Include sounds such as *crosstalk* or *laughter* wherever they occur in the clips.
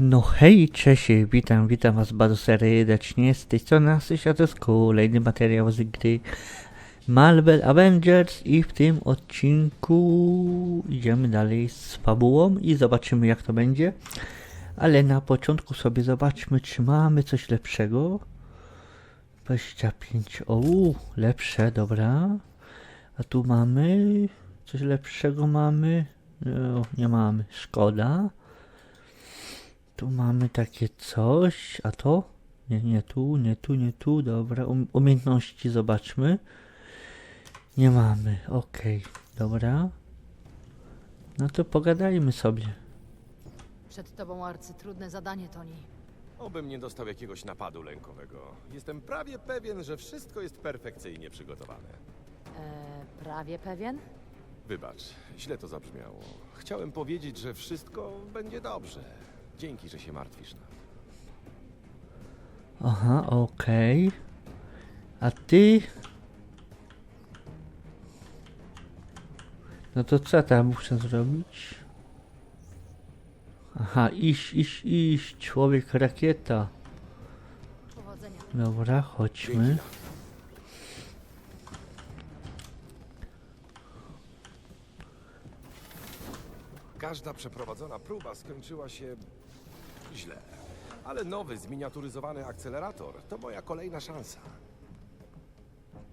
No hej, cześć, witam, witam was bardzo serdecznie, z tej strony Asysia, to jest kolejny materiał z gry Marvel Avengers i w tym odcinku idziemy dalej z fabułą i zobaczymy jak to będzie. Ale na początku sobie zobaczmy, czy mamy coś lepszego. 25, o, lepsze, dobra. A tu mamy, coś lepszego mamy? No, nie mamy, szkoda. Tu mamy takie coś, a to? Nie, nie tu, nie tu, nie tu, dobra. Um, umiejętności zobaczmy. Nie mamy, okej, dobra. No to pogadajmy sobie. Przed tobą arcytrudne zadanie, Toni. Obym nie dostał jakiegoś napadu lękowego. Jestem prawie pewien, że wszystko jest perfekcyjnie przygotowane. Eee, prawie pewien? Wybacz, źle to zabrzmiało. Chciałem powiedzieć, że wszystko będzie dobrze. Dzięki, że się martwisz nam. Aha, okej. A ty? No to co tam muszę zrobić? Aha, iść, iść, iść. Człowiek rakieta. Dobra, chodźmy. Każda przeprowadzona próba skończyła się źle. Ale nowy, zminiaturyzowany akcelerator to moja kolejna szansa.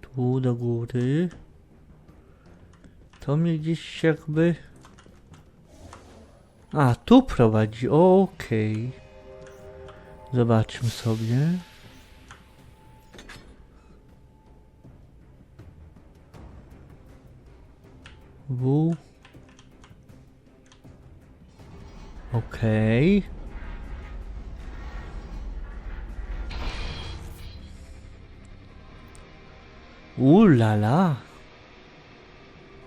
Tu do góry. To mnie gdzieś jakby... A, tu prowadzi, okej. Zobaczmy sobie. W. Okej. Ulala.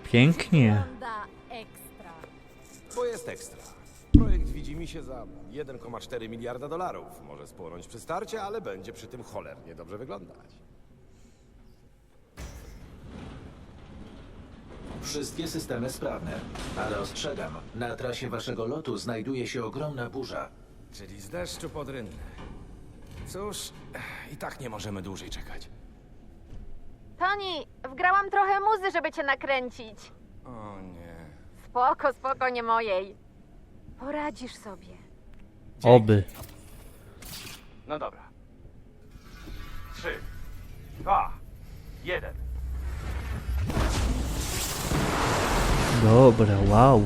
Pięknie. Wygląda ekstra. Bo jest ekstra. Projekt widzi mi się za 1,4 miliarda dolarów. Może spłonąć przy starcie, ale będzie przy tym cholernie dobrze wyglądać. Wszystkie systemy sprawne, ale ostrzegam, na trasie waszego lotu znajduje się ogromna burza. Czyli z deszczu pod rynny. Cóż, i tak nie możemy dłużej czekać. Toni, wgrałam trochę muzy, żeby cię nakręcić. O nie. Spoko, spoko, nie mojej. Poradzisz sobie. Oby. No dobra. Trzy, dwa, jeden. Dobra, wow.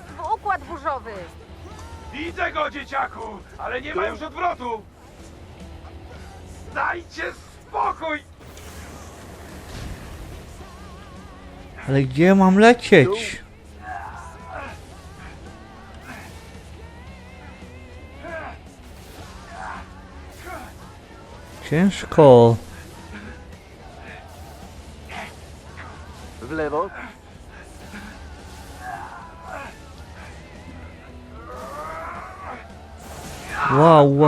Wprost w układ burzowy. Widzę go, dzieciaku, ale nie ma już odwrotu. Dajcie spokój! Ale gdzie mam lecieć? Ciężko.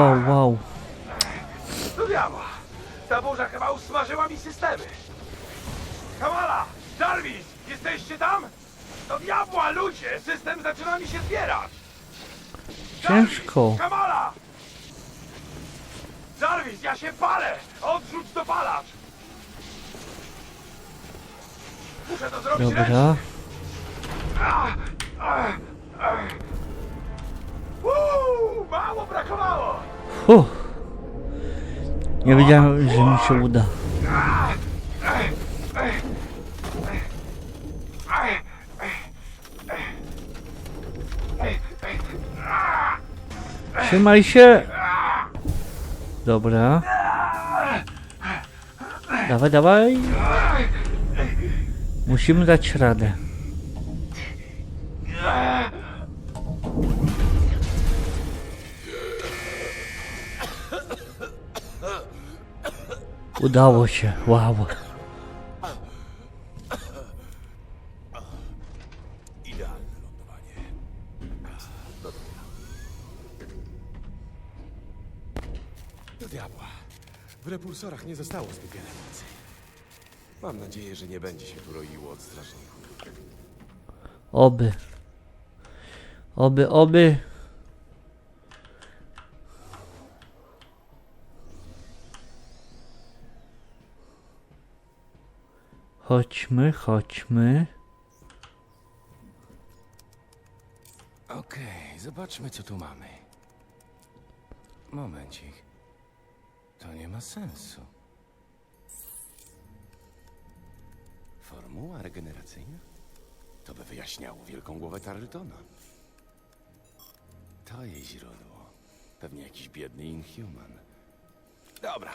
Wow, wow. Do diabła! Ta burza chyba usmażyła mi systemy. Kamala! Jarvis! Jesteście tam? Do diabła, ludzie! System zaczyna mi się zbierać! Jarvis! Ciężko. Kamala! Jarvis, ja się palę! Odrzuć dopalacz! Muszę to zrobić ręcznie. Dobra. Uuu, Nie wiedziałem, że mi się uda. Trzymaj się. Dobra. Dawaj, dawaj. Musimy dać radę. Udało się, wow. Idealne lądowanie. Do diabła. W repulsorach nie zostało zbyt wiele mocy. Mam nadzieję, że nie będzie się tu roiło od strażników. Oby. Oby, oby. Chodźmy, chodźmy. Okej, zobaczmy co tu mamy. Momencik. To nie ma sensu. Formuła regeneracyjna? To by wyjaśniało wielką głowę Tarletona. To jej źródło. Pewnie jakiś biedny Inhuman. Dobra,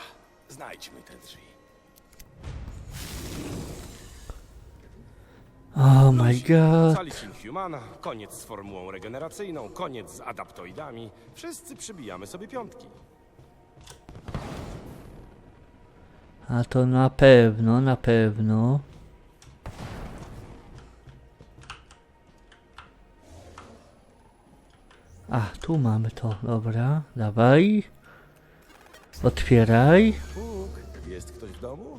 znajdźmy te drzwi. Oh my god. Inhumana, koniec z formułą regeneracyjną, koniec z adaptoidami. Wszyscy przybijamy sobie piątki. A to na pewno, na pewno. A, tu mamy to, dobra, dawaj. Otwieraj. Puk, jest ktoś w domu?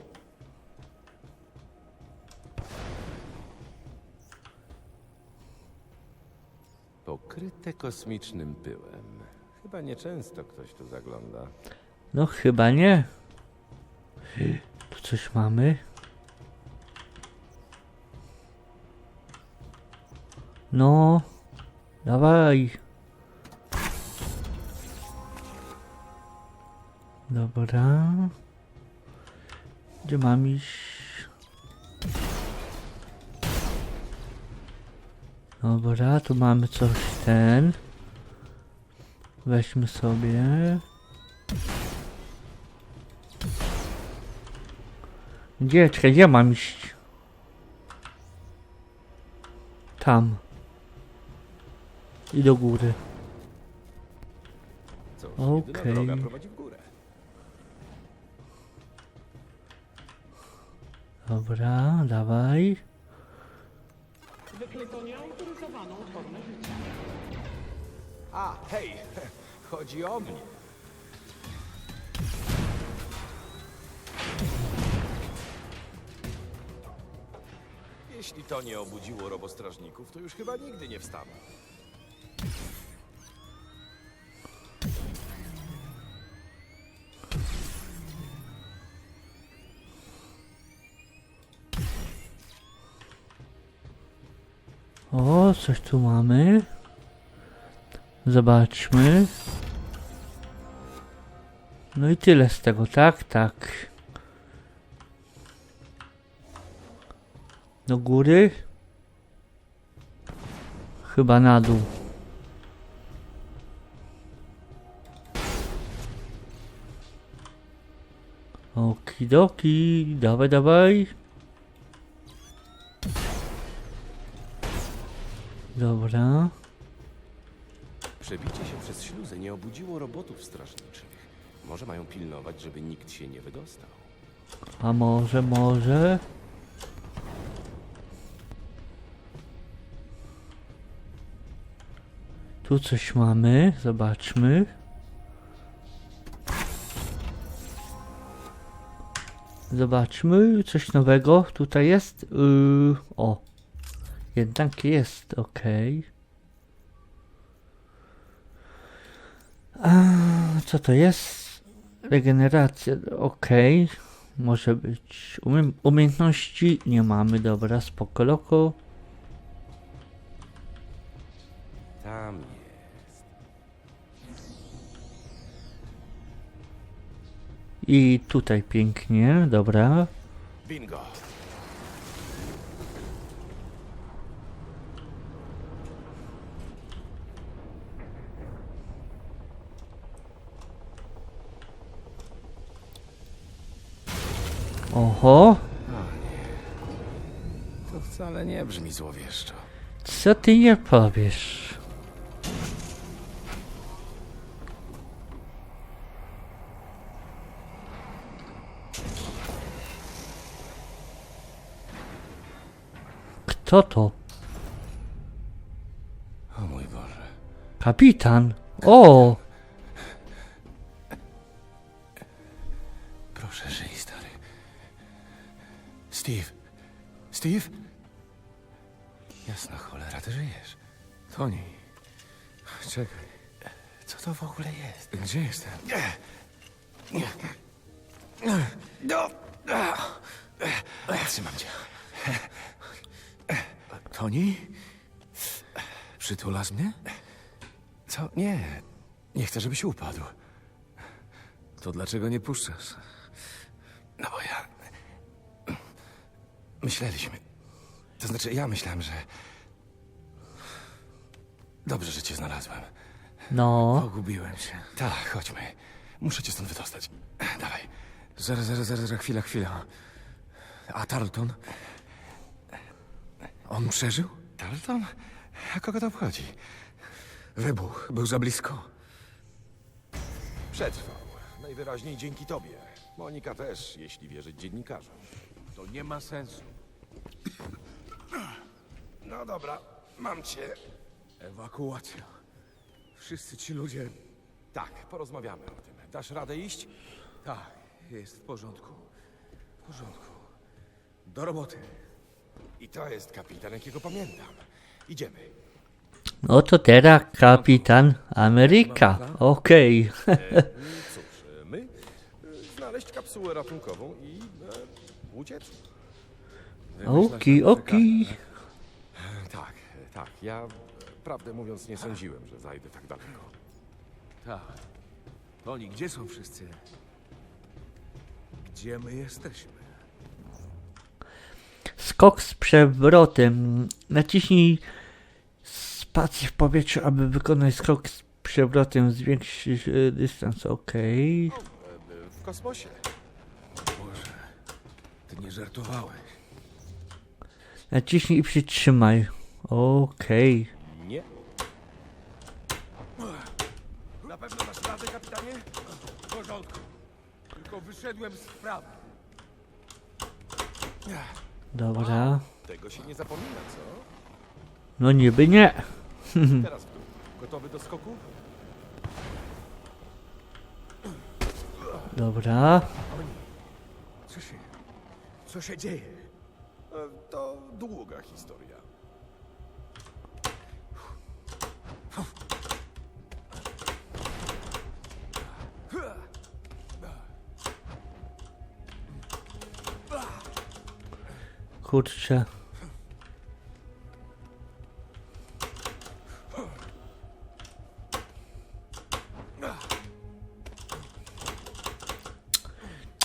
Pokryte kosmicznym pyłem. Chyba nieczęsto ktoś tu zagląda. No chyba nie. Tu coś mamy. No, dawaj. Dobra. Gdzie mam iść? Dobra, tu mamy coś ten. Weźmy sobie. Gdzie? Czekaj, gdzie mam iść? Tam. I do góry. Cóż, Okej. droga prowadzi w górę. Dobra, dawaj. A, hej, *laughs* chodzi o mnie. Jeśli to nie obudziło robostrażników, to już chyba nigdy nie wstaną. O, coś tu mamy. Zobaczmy. No i tyle z tego, tak? Tak. Do góry? Chyba na dół. Okidoki, dawaj, dawaj. Dobra. Przebicie się przez śluzę nie obudziło robotów strażniczych. Może mają pilnować, żeby nikt się nie wydostał. A może, może? Tu coś mamy, zobaczmy. Zobaczmy, coś nowego tutaj jest. Yy, o, jednak jest, okej. A Co to jest? Regeneracja, okej. Może być. Umie umiejętności nie mamy, dobra, spoko loko. Tam jest. I tutaj pięknie, dobra. Bingo. Oho, To wcale nie brzmi złowieszczo. co ty nie powiesz? Kto to? O mój Boże. Kapitan. O! Steve. Steve? Jasna cholera, ty żyjesz. Toni. Czekaj. Co to w ogóle jest? Gdzie jestem? No! Trzymam cię. Toni? Przytulasz mnie? Co? Nie. Nie chcę, żebyś upadł. To dlaczego nie puszczasz? Myśleliśmy... To znaczy, ja myślałem, że... Dobrze, że cię znalazłem. No, Pogubiłem się. Tak, chodźmy. Muszę cię stąd wydostać. Dawaj. Zaraz, zaraz, zaraz, zaraz, chwila, chwila. A Tarleton? On przeżył? Tarleton? A kogo to obchodzi? Wybuch. Był za blisko. Przetrwał. Najwyraźniej dzięki tobie. Monika też, jeśli wierzyć dziennikarzom. To nie ma sensu. No dobra, mam cię. Ewakuacja. Wszyscy ci ludzie... Tak, porozmawiamy o tym. Dasz radę iść? Tak, jest w porządku. W porządku. Do roboty. I to jest kapitan, jakiego pamiętam. Idziemy. no to teraz kapitan Ameryka. Okej. *laughs* Cóż, my e, znaleźć kapsułę ratunkową i e, uciec? Oki, oki. Tak. Ja prawdę mówiąc nie sądziłem, że zajdę tak daleko. Tak. Toni, gdzie są wszyscy? Gdzie my jesteśmy? Skok z przewrotem. Naciśnij spację w powietrzu, aby wykonać skok z przewrotem. Zwiększyć e, dystans. Okej. E, W kosmosie. Boże, ty nie żartowałeś. Naciśnij i przytrzymaj. Okej. Nie. Na pewno dasz radę, kapitanie? W porządku. Tylko wyszedłem z wprawy. Dobra. Tego się nie zapomina, co? No niby nie. *laughs* Teraz dół. Gotowy do skoku? Dobra. Co się... Co się dzieje? E, To długa historia. Kurczę.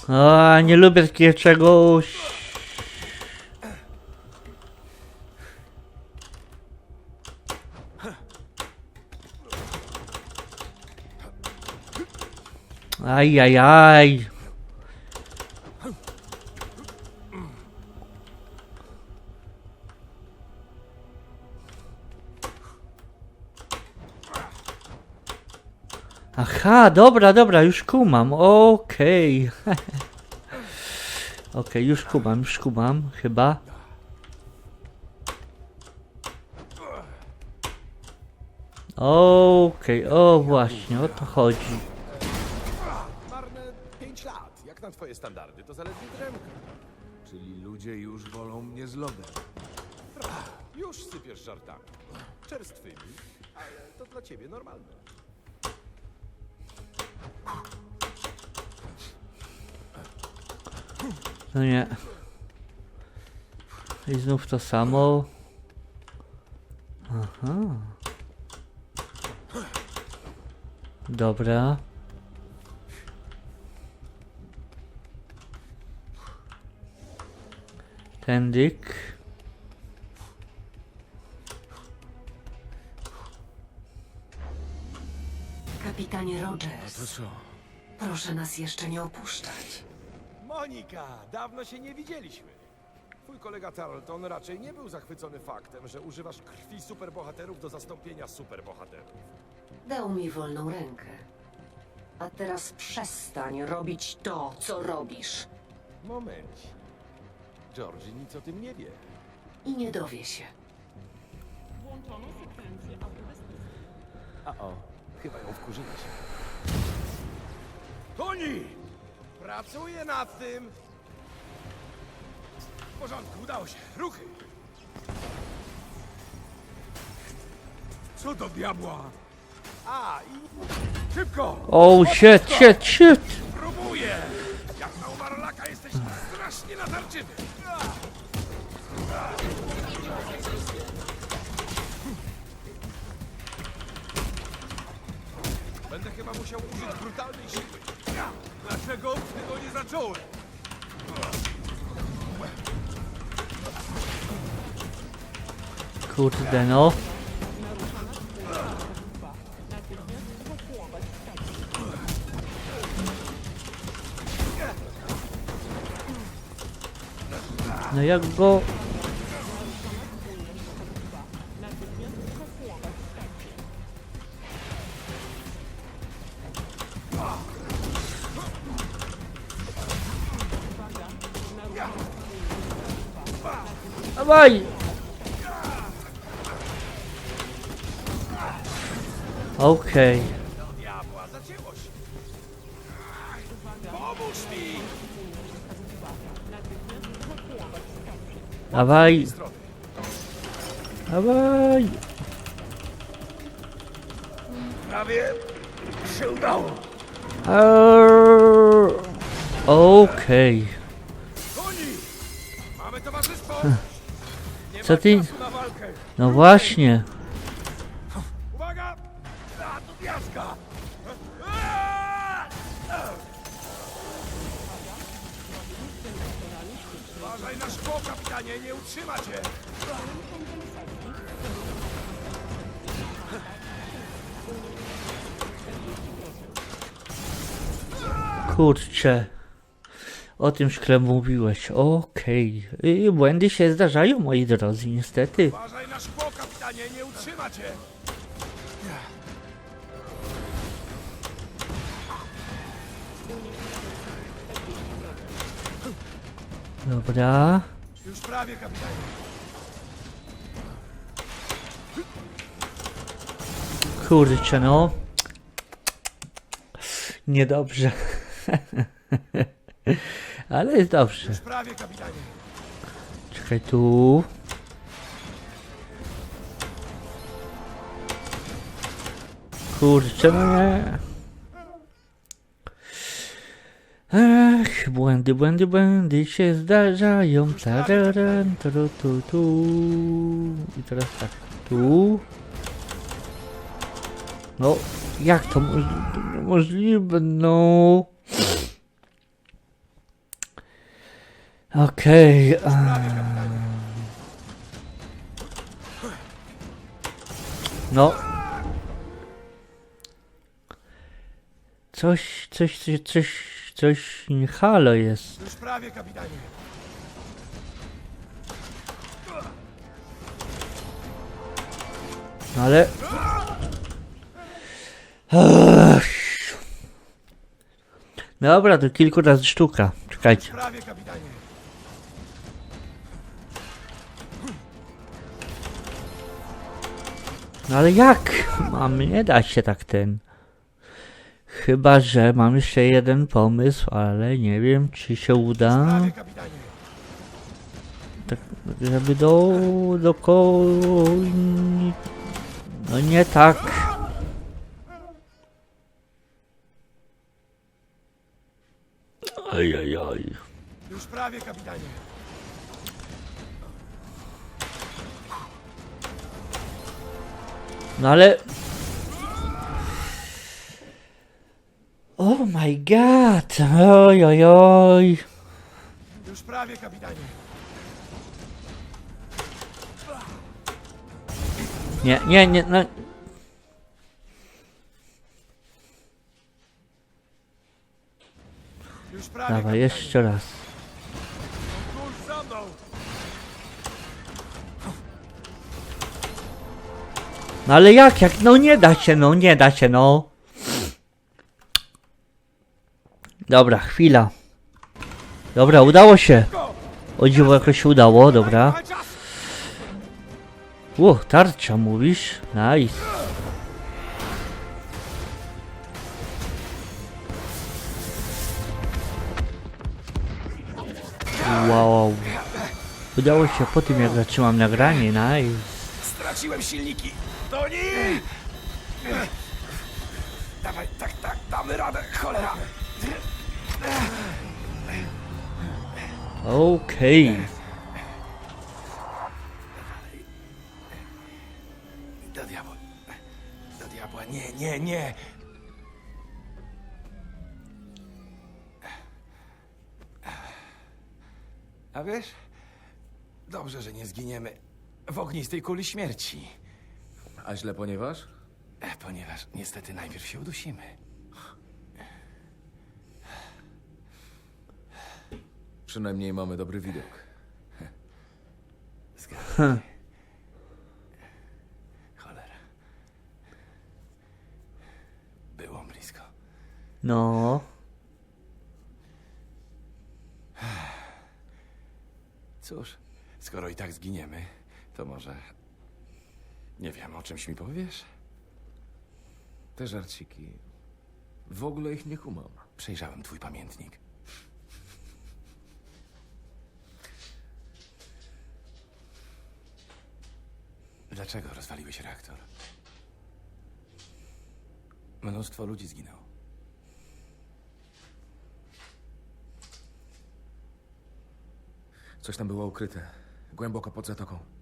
A, nie lubię takiego czegoś. Aj, aj, aj. Aha, dobra, dobra, już kumam, okej. *laughs* Okej, już kumam, już kumam, chyba. Okej, o właśnie, o to chodzi. Marne 5 lat. Jak na twoje standardy, to zaledwie drzemka. Czyli ludzie już wolą mnie z lodem. Już sypiesz żartami. Czerstwymi, ale to dla ciebie normalne. No nie. I znów to samo. Aha. Dobra. Tędyk. Kapitanie Rogers, proszę nas jeszcze nie opuszczać. Monika, dawno się nie widzieliśmy. Twój kolega Tarleton raczej nie był zachwycony faktem, że używasz krwi superbohaterów do zastąpienia superbohaterów. Dał mi wolną rękę. A teraz przestań robić to, co robisz. Moment. Georgie nic o tym nie wie. I nie dowie się. A o, chyba ją wkurzyłeś. Toni! Pracuję nad tym. W porządku, udało się. Ruchy. Co do diabła? A, i... Szybko! Oh shit, shit, shit! Próbuję! Jak na umarlaka jesteś strasznie natarczywy. Będę chyba musiał użyć brutalnej siły. Dlaczego tego nie zacząłem? Kurde no. No jak go... Dawaj! Okej. Mi! Dawaj! Dawaj! Prawie się udało. Okej. Koni! Co ty-. No właśnie. Kurczę. O tym szkle mówiłeś. Okej. I Błędy się zdarzają, moi drodzy, niestety. Uważaj na szkło, kapitanie, nie utrzyma cię! Dobra. Już prawie, kapitanie. Kurczę, no. Niedobrze. *laughs* Ale jest dobrze. Już prawie, kapitanie. Czekaj tu. Kurczę, nie. Ach, błędy, błędy, błędy się zdarzają. Tararan, turu, tu, tu. I teraz tak, tu. No, jak to moż- to niemożliwe, no. Okej. a. No. Coś, coś, coś, coś, coś nie halo jest. Już prawie, kapitanie. No ale... Ech. Dobra, to kilku razy sztuka. Czekajcie. Prawie, kapitanie. No ale jak? Mam, nie da się tak ten. Chyba, że mam jeszcze jeden pomysł, ale nie wiem, czy się uda. Tak, żeby do, do ko... No nie tak. Ajajaj. Już prawie, kapitanie. No ale... Oh my god! Oj, oj, oj. Już prawie, kapitanie. Nie, nie, nie, no... Już prawie, Dawaj, kapitanie. jeszcze raz. No ale jak, jak, no nie da się, no nie da się, no. Dobra, chwila. Dobra, udało się. O dziwo jakoś się udało, dobra. Ło, tarcza mówisz? Nice. Wow. Udało się po tym jak zatrzymam nagranie, nice. Straciłem silniki. To nie! Dawaj, tak, tak, damy radę, cholera. Okej. Do diabła. Do diabła, nie, nie, nie. A wiesz, dobrze, że nie zginiemy w ognistej kuli śmierci. A źle, ponieważ? E, Ponieważ niestety najpierw się udusimy. Przynajmniej mamy dobry widok. Zgadza się. Cholera. Było blisko. No. Cóż, skoro i tak zginiemy, to może... Nie wiem, o czymś mi powiesz? Te żarciki. W ogóle ich nie kumam. Przejrzałem twój pamiętnik. Dlaczego rozwaliłeś reaktor? Mnóstwo ludzi zginęło. Coś tam było ukryte. Głęboko pod zatoką.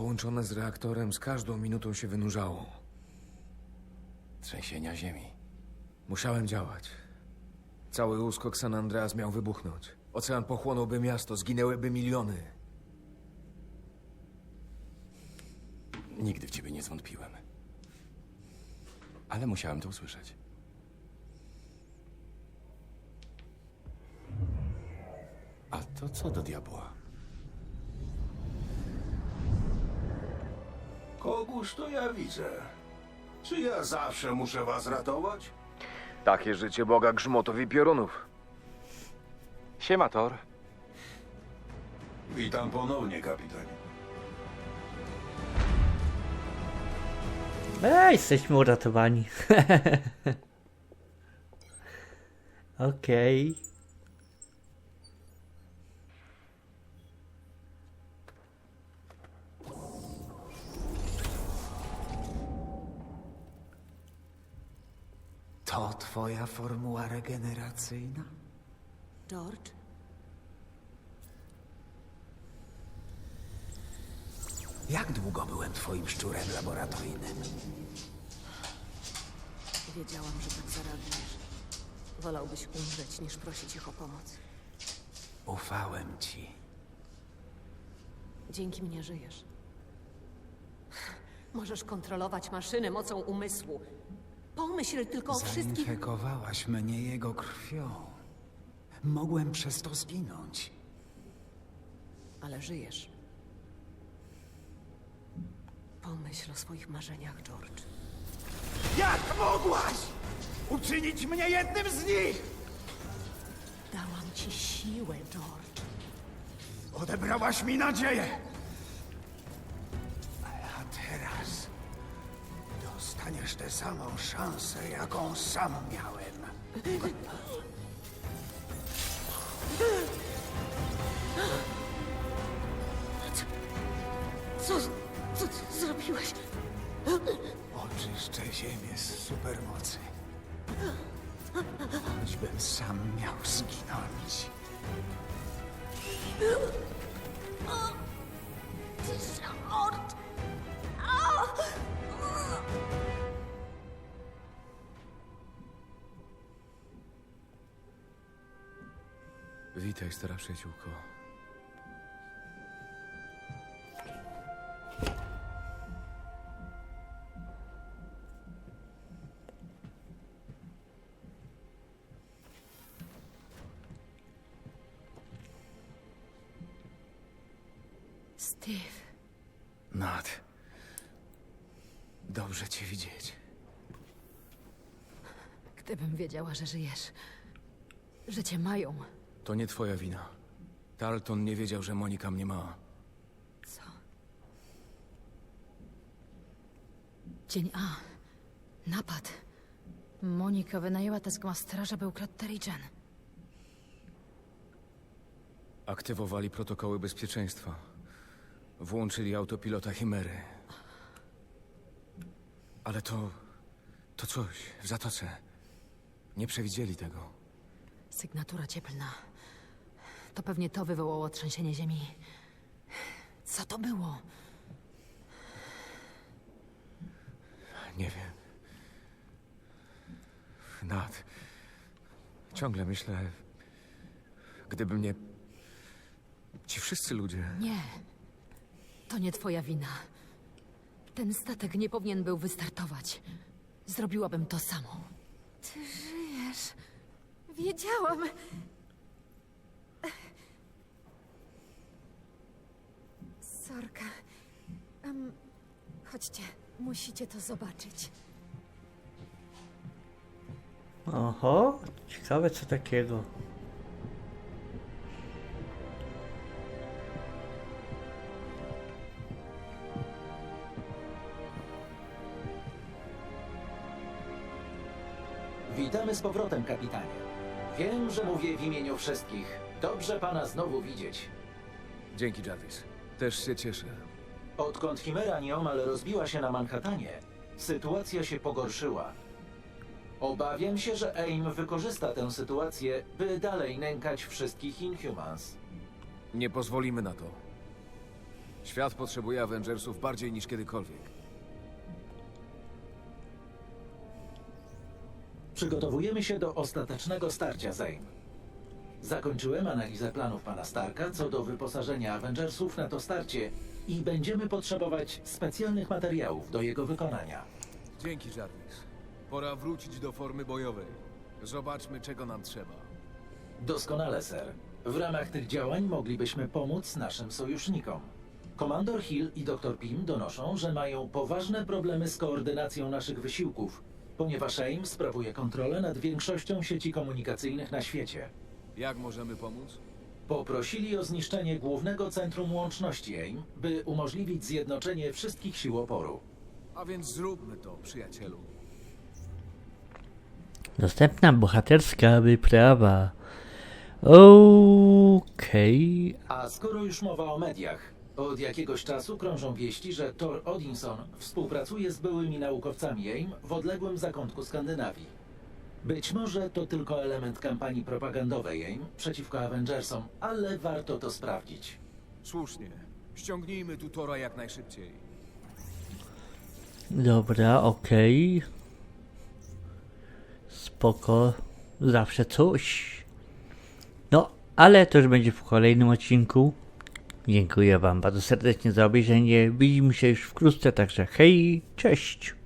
Połączone z reaktorem z każdą minutą się wynurzało. Trzęsienia ziemi. Musiałem działać. Cały uskok San Andreas miał wybuchnąć. Ocean pochłonąłby miasto, zginęłyby miliony. Nigdy w ciebie nie zwątpiłem. Ale musiałem to usłyszeć. A to co do diabła? Kogóż to ja widzę? Czy ja zawsze muszę was ratować? Takie życie Boga grzmotów i piorunów. Siema, Thor. Witam ponownie, kapitanie. Ej, jesteśmy uratowani. *laughs* Okej. To twoja formuła regeneracyjna? George? Jak długo byłem twoim szczurem laboratoryjnym? Wiedziałam, że tak zareagujesz. Wolałbyś umrzeć, niż prosić ich o pomoc. Ufałem ci. Dzięki mnie żyjesz. Możesz kontrolować maszynę mocą umysłu. Pomyśl tylko o wszystkich... Zainfekowałaś mnie jego krwią. Mogłem przez to zginąć. Ale żyjesz. Pomyśl o swoich marzeniach, George. Jak mogłaś uczynić mnie jednym z nich? Dałam ci siłę, George. Odebrałaś mi nadzieję. Dostaniesz tę samą szansę, jaką sam miałem. Co, co ty zrobiłeś? Oczyszczę ziemię z supermocy. Choćbym sam miał zginąć. Witaj, stara przyjaciółko. Steve, Nat. Dobrze cię widzieć. gdybym wiedziała, że żyjesz, że cię mają. To nie twoja wina. Tarleton nie wiedział, że Monika mnie ma. Co? Dzień A. Napad. Monika wynajęła Taskmastera, żeby ukradł Terry Jen. Aktywowali protokoły bezpieczeństwa. Włączyli autopilota Chimery. Ale to... to coś w zatoce. Nie przewidzieli tego. Sygnatura cieplna. To pewnie to wywołało trzęsienie ziemi. Co to było? Nie wiem. Nad. Ciągle myślę. Gdyby mnie. Ci wszyscy ludzie. Nie. To nie twoja wina. Ten statek nie powinien był wystartować. Zrobiłabym to samo. Ty żyjesz. Wiedziałam. Sorka. Em, chodźcie, musicie to zobaczyć. Oho, ciekawe co takiego. Witamy z powrotem, kapitanie. Wiem, że mówię w imieniu wszystkich. Dobrze pana znowu widzieć. Dzięki, Jarvis. Też się cieszę. Odkąd Chimera nieomal rozbiła się na Manhattanie, sytuacja się pogorszyła. Obawiam się, że AIM wykorzysta tę sytuację, by dalej nękać wszystkich Inhumans. Nie pozwolimy na to. Świat potrzebuje Avengersów bardziej niż kiedykolwiek. Przygotowujemy się do ostatecznego starcia z AIM. Zakończyłem analizę planów pana Starka co do wyposażenia Avengersów na to starcie i będziemy potrzebować specjalnych materiałów do jego wykonania. Dzięki, Jarvis. Pora wrócić do formy bojowej. Zobaczmy, czego nam trzeba. Doskonale, ser. W ramach tych działań moglibyśmy pomóc naszym sojusznikom. Komandor Hill i dr Pym donoszą, że mają poważne problemy z koordynacją naszych wysiłków, ponieważ AIM sprawuje kontrolę nad większością sieci komunikacyjnych na świecie. Jak możemy pomóc? Poprosili o zniszczenie głównego centrum łączności AIM, by umożliwić zjednoczenie wszystkich sił oporu. A więc zróbmy to, przyjacielu. Następna bohaterska wyprawa. Okej. A skoro już mowa o mediach, od jakiegoś czasu krążą wieści, że Thor Odinson współpracuje z byłymi naukowcami AIM w odległym zakątku Skandynawii. Być może to tylko element kampanii propagandowej AIM przeciwko Avengersom, ale warto to sprawdzić. Słusznie. Ściągnijmy tu Tora jak najszybciej. Dobra, okej. Spoko. Zawsze coś. No, ale to już będzie w kolejnym odcinku. Dziękuję Wam bardzo serdecznie za obejrzenie. Widzimy się już wkrótce, także hej, cześć.